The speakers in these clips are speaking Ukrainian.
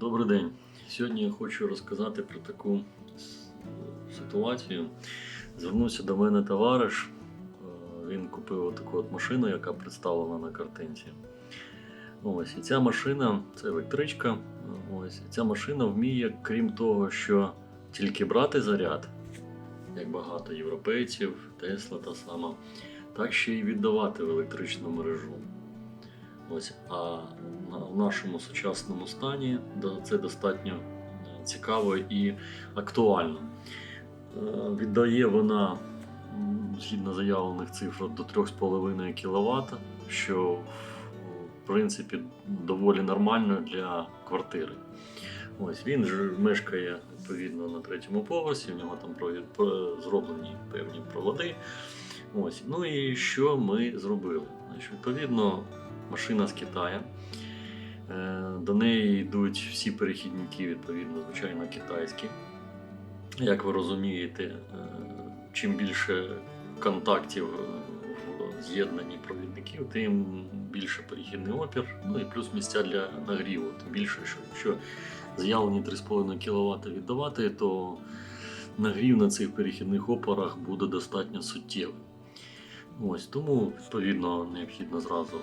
Добрий день. Сьогодні я хочу розказати про таку ситуацію. Звернувся до мене товариш. Е, Він купив таку от машину, яка представлена на картинці. Ось, і ця машина це електричка. Ось, і ця машина вміє, крім того, що тільки брати заряд, як багато європейців, Тесла та сама, так ще й віддавати в електричну мережу. Ось, а в нашому сучасному стані це достатньо е, цікаво і актуально. Е, Віддає вона, згідно заявлених цифр, до 3,5 кВт, що в принципі доволі нормально для квартири. Ось він ж мешкає відповідно на третьому поверсі, в нього там зроблені певні проводи. Ось. Ну і що ми зробили? Значить, відповідно, машина з Китаю. Е, До неї йдуть всі перехідники, відповідно, звичайно, китайські. Як ви розумієте, е, чим більше контактів в з'єднанні провідників, тим більше перехідний опір, ну і плюс місця для нагріву. Тим більше, що якщо заявлені 3,5 кВт віддавати, то нагрів на цих перехідних опорах буде достатньо суттєвим. Ось тому, відповідно, необхідно зразу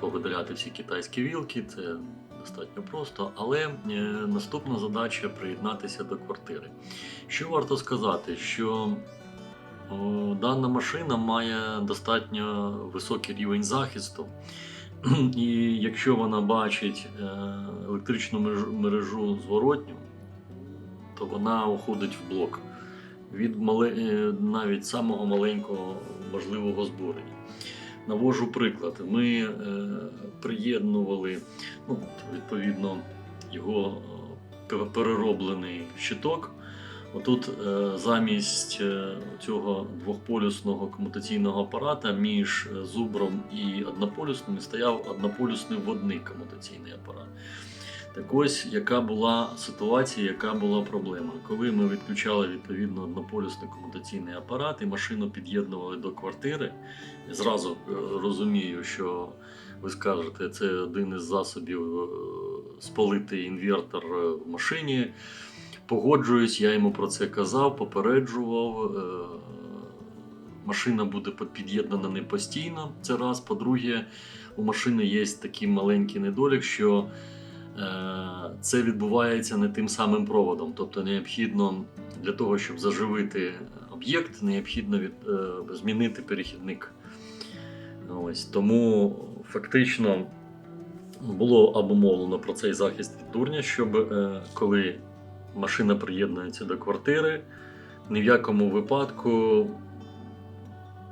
повидаляти всі китайські вілки, це достатньо просто. Але е, наступна задача приєднатися до квартири. Що варто сказати, що дана машина має достатньо високий рівень захисту. І якщо вона бачить е, електричну мережу, зворотню, то вона уходить в блок від е, навіть самого маленького можливого збурення. Навожу приклад. Ми е, приєднували, ну, відповідно, його е, перероблений щиток. Отут е, замість цього двохполюсного комутаційного апарата між зубром і однополюсним стояв однополюсний водний комутаційний апарат. Так ось, яка була ситуація, яка була проблема. Коли ми відключали відповідно однополюсний комутаційний апарат і машину під'єднували до квартири, зразу е, розумію, що ви скажете, це один із засобів е, спалити інвертор е, в машині. Погоджуюсь, я йому про це казав, попереджував. Машина буде під'єднана не постійно. Це раз. По-друге, у машини є такий маленький недолік, що це відбувається не тим самим проводом. Тобто необхідно для того, щоб заживити об'єкт, необхідно від, е, змінити перехідник. Ось тому фактично було обумовлено про цей захист від дурня, щоб е, коли машина приєднується до квартири, ні в якому випадку,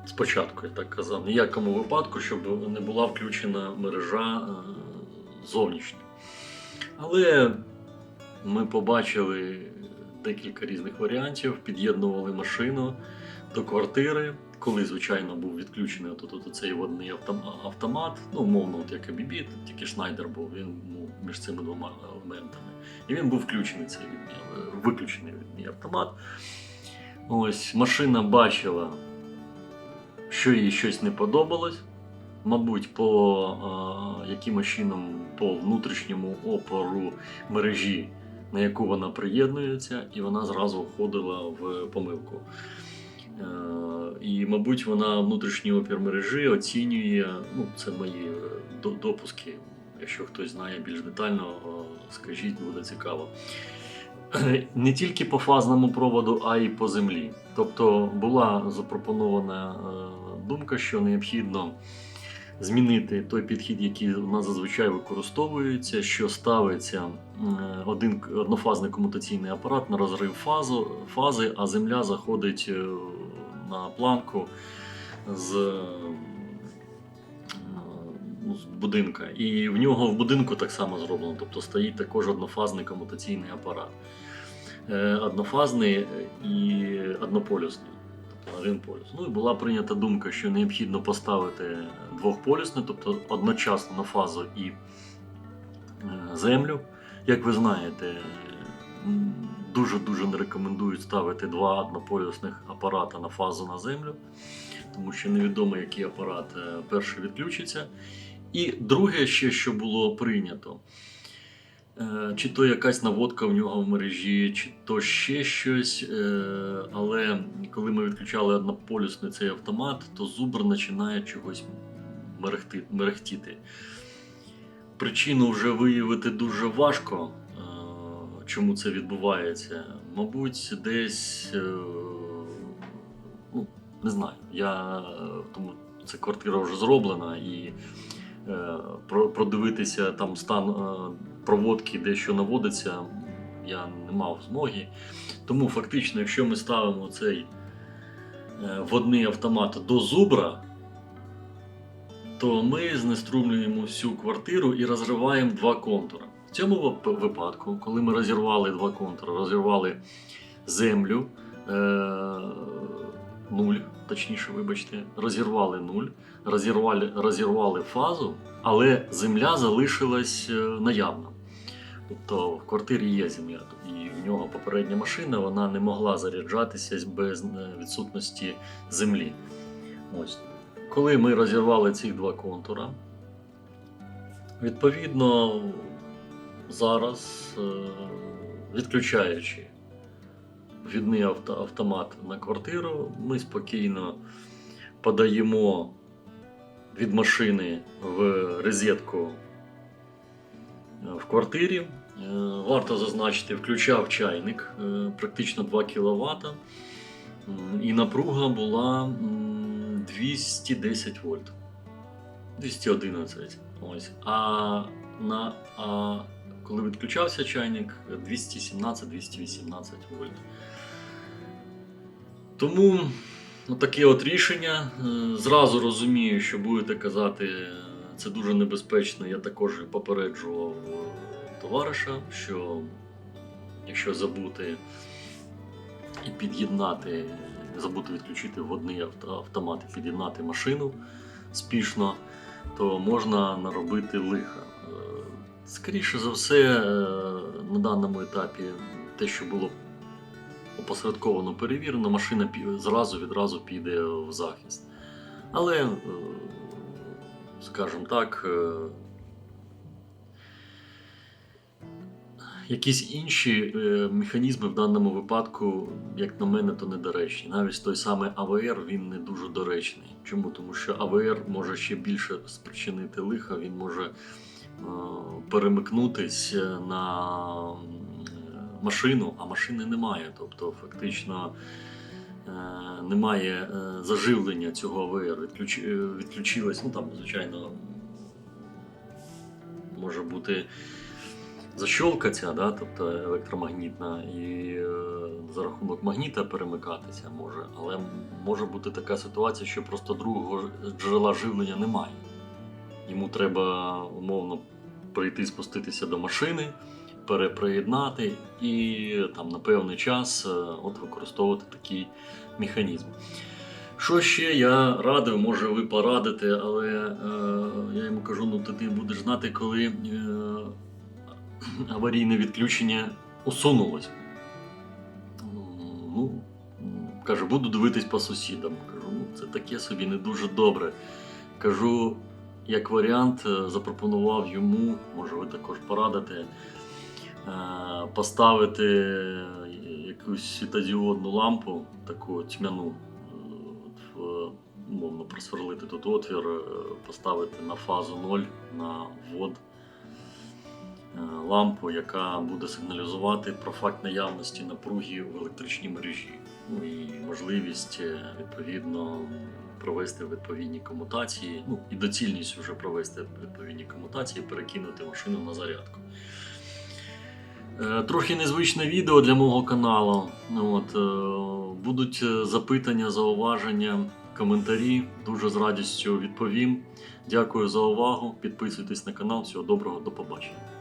спочатку я так казав, ні в якому випадку, щоб не була включена мережа е, зовнішня. Але ми побачили декілька різних варіантів, під'єднували машину до квартири. Коли, звичайно, був відключений от, цей водний автомат, ну, умовно, от як Бібі, тільки Шнайдер був, він був між цими двома елементами. І він був включений цей відмій, виключений відмій автомат. Ось машина бачила, що їй щось не подобалось. Мабуть, по а, якимось чином по внутрішньому опору мережі, на яку вона приєднується, і вона зразу входила в помилку. Е, І, мабуть, вона внутрішній опір мережі оцінює, ну, це мої е, допуски. Якщо хтось знає більш детально, скажіть, буде цікаво. Не тільки по фазному проводу, а й по землі. Тобто була запропонована е, думка, що необхідно змінити той підхід, який у нас зазвичай використовується, що ставиться е, один однофазний комутаційний апарат на розрив фазу, фази, а земля заходить е, на планку з, е, ну, з будинка. І в нього в будинку так само зроблено, тобто стоїть також однофазний комутаційний апарат. Однофазний і однополюсний. Один. Ну і була прийнята думка, що необхідно поставити двохполюсне, тобто одночасно на фазу і е, землю. Як ви знаєте, дуже-дуже не рекомендують ставити два однополюсних апарата на фазу на землю, тому що невідомо, який апарат е, перший відключиться. І друге, ще що було прийнято, Чи то якась наводка в нього в мережі, чи то ще щось. Е, Але коли ми відключали однополюсний цей автомат, то зубр починає чогось мерехтіти. Причину вже виявити дуже важко, е, чому це відбувається. Мабуть, десь е, ну, не знаю. Я е, тому ця квартира вже зроблена і е, продивитися там стан е, проводки, де що наводиться, я не мав змоги. Тому фактично, якщо ми ставимо цей е, водний автомат до зубра, то ми знеструмлюємо всю квартиру і розриваємо два контури. В цьому випадку, коли ми розірвали два контури, розірвали землю, е- нуль, точніше, вибачте, розірвали нуль, розірвали, розірвали фазу, але земля залишилась е, наявна. Тобто в квартирі є земля, і в нього попередня машина вона не могла заряджатися без е, відсутності землі. Ось. Коли ми розірвали ці два контура, відповідно, зараз, е, відключаючи вхідний авто, автомат на квартиру, ми спокійно подаємо від машини в розетку в квартирі. Е, Варто зазначити, включав чайник е, практично 2 кВт, і напруга була 210 вольт. 211. Ось. А, на, а коли відключався чайник 217-218 вольт. Тому таке от рішення. Е, Зразу розумію, що будете казати, е, це дуже небезпечно. Я також попереджував товариша, що якщо забути і під'єднати, забути відключити водний авто- автомат і під'єднати машину спішно, то можна наробити лиха. Е, Скоріше за все, е, на даному етапі те, що було опосередковано перевірено, машина зразу відразу піде в захист. Але, е, скажімо так, е, якісь інші е, механізми в даному випадку, як на мене, то недоречні. Навіть той самий АВР він не дуже доречний. Чому? Тому що АВР може ще більше спричинити лиха, він може е, перемикнутись на машину, а машини немає. Тобто, фактично. Е, Немає е, заживлення цього АВР, е, відключилось, ну там, звичайно, може бути защолка ця, да, тобто електромагнітна, і за рахунок магніта перемикатися може, але може бути така ситуація, що просто другого джерела живлення немає. Йому треба умовно прийти спуститися до машини, переприєднати і там на певний час е, от використовувати такий механізм. Що ще я радив, може ви порадите, але е, я йому кажу: ну ти будеш знати, коли е, аварійне відключення усунулось. Ну, каже, буду дивитись по сусідам. Кажу, ну це таке собі не дуже добре. Кажу, як варіант, е, запропонував йому, може ви також порадите, поставити якусь світодіодну лампу, таку тьмяну, е, умовно просверлити тут отвір, е, поставити на фазу 0 на ввод е, лампу, яка буде сигналізувати про факт наявності напруги в електричній мережі. Ну і можливість е, відповідно провести відповідні комутації, ну і доцільність вже провести відповідні комутації, перекинути машину на зарядку. Е, Трохи незвичне відео для мого каналу. От, е, будуть е, запитання, зауваження, коментарі. Дуже з радістю відповім. Дякую за увагу. Підписуйтесь на канал. Всього доброго, до побачення.